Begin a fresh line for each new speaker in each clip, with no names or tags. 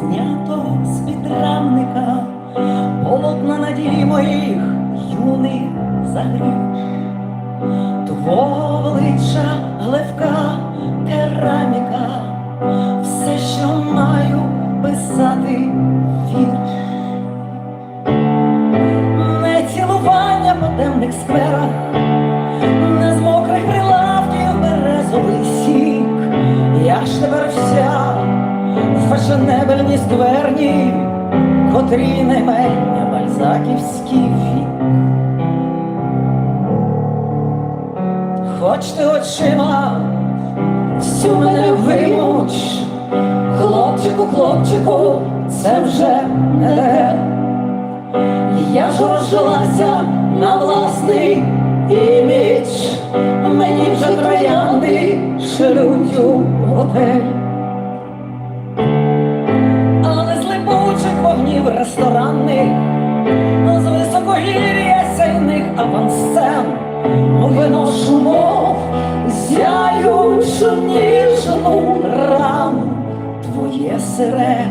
знято з підрамника, полотна надій моїх юних загріш. Твого велича глевка кераміка, все, що маю писати вірш. Не цілування по темних скверах, в фешенебельній скверні, котрі наймення бальзаківський вік. Хоч ти очима всю мене вимуч, хлопчику, хлопчику, це вже не те. Я ж розжилася на власний імідж, мені вже троянди шлють у готель. Вогнів ресторанних, з високогір'я сяйних авансцен. Виношу мов зяючу ніжну раму, твоє сире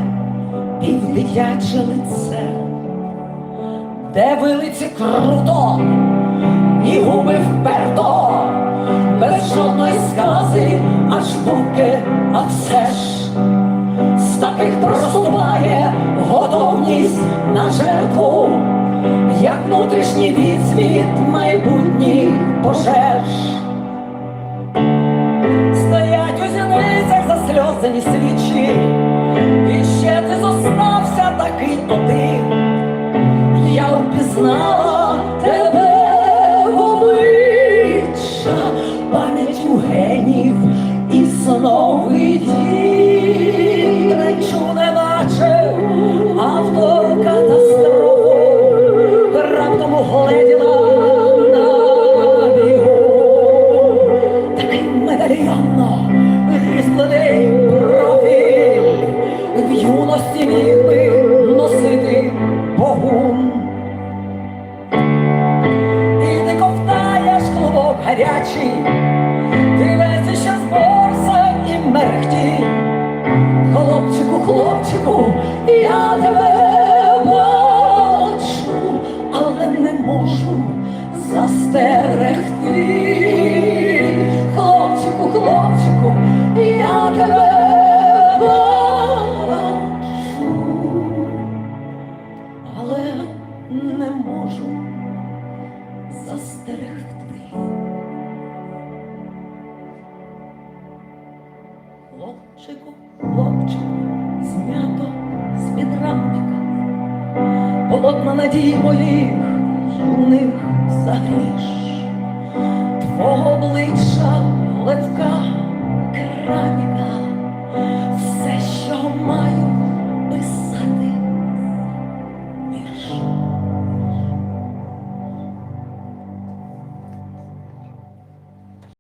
півдитяче лице де вилиці круто і губи вперто, без жодної скази, аж поки, а все ж готовність на жертву, як внутрішній відсвіт майбутніх пожеж. Стоять у зіницях засльозані свічі, і ще ти зостався такий один. Я впізнала тебе в обличчя, пам'ять у генів і сновидів. Гарячий, ще з борса і мерехті. Хлопчику, хлопчику, я тебе бачу, але не можу застерегти. Хлопчику, хлопчику, я тебе бачу але не можу застерегти. Хлопчику, хлопчику, знято з підрамника, полотна надій моїх журних загріш, твого обличчя.